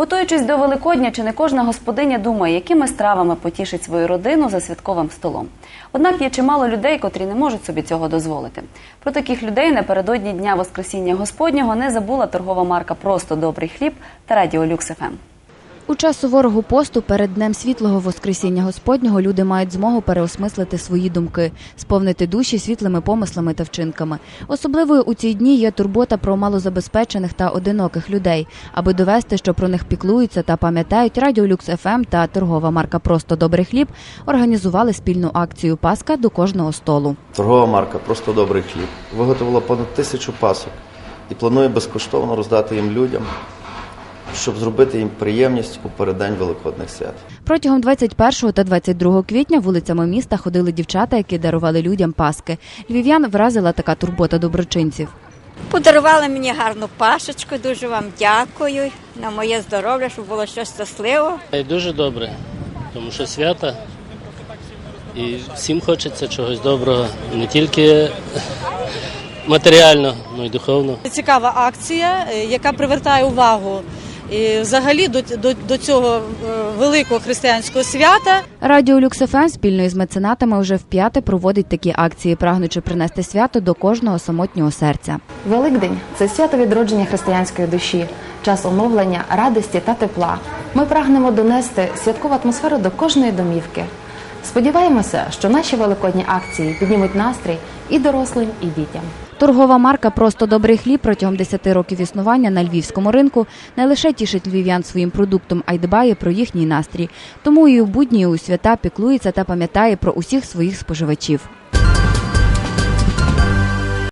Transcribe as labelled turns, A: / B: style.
A: Готуючись до Великодня, чи не кожна господиня думає, якими стравами потішить свою родину за святковим столом. Однак є чимало людей, котрі не можуть собі цього дозволити. Про таких людей напередодні Дня Воскресіння Господнього не забула торгова марка Просто добрий хліб та Радіо Люкс ФМ.
B: У час суворого посту перед Днем світлого Воскресіння Господнього люди мають змогу переосмислити свої думки, сповнити душі світлими помислами та вчинками. Особливою у ці дні є турбота про малозабезпечених та одиноких людей, аби довести, що про них піклуються та пам'ятають Радіо Люкс ФМ та торгова марка Просто добрий хліб організували спільну акцію Паска до кожного столу.
C: Торгова марка Просто добрий хліб виготовила понад тисячу пасок і планує безкоштовно роздати їм людям, щоб зробити їм приємність у переддень Великодних свят.
B: Протягом 21 та 22 квітня вулицями міста ходили дівчата, які дарували людям паски. Львів'ян вразила така турбота доброчинців.
D: Подарували мені гарну пашечку, дуже вам дякую. На моє здоров'я, щоб було щось щасливо.
E: Дуже добре, тому що свята. І всім хочеться чогось доброго, не тільки матеріально, але й духовно.
F: Цікава акція, е, яка привертає увагу і взагалі до, до, до цього е, великого християнського свята.
B: Радіо Люкс ФМ спільно із меценатами вже вп'яте проводить такі акції, прагнучи принести свято до кожного самотнього серця.
G: Великдень це свято відродження християнської душі, час оновлення, радості та тепла. Ми прагнемо донести святкову атмосферу до кожної домівки. Сподіваємося, що наші великодні акції піднімуть настрій і дорослим, і дітям.
B: Торгова марка Просто добрий хліб протягом 10 років існування на львівському ринку не лише тішить львів'ян своїм продуктом, а й дбає про їхній настрій. Тому і у будні, і у свята піклується та пам'ятає про усіх своїх споживачів.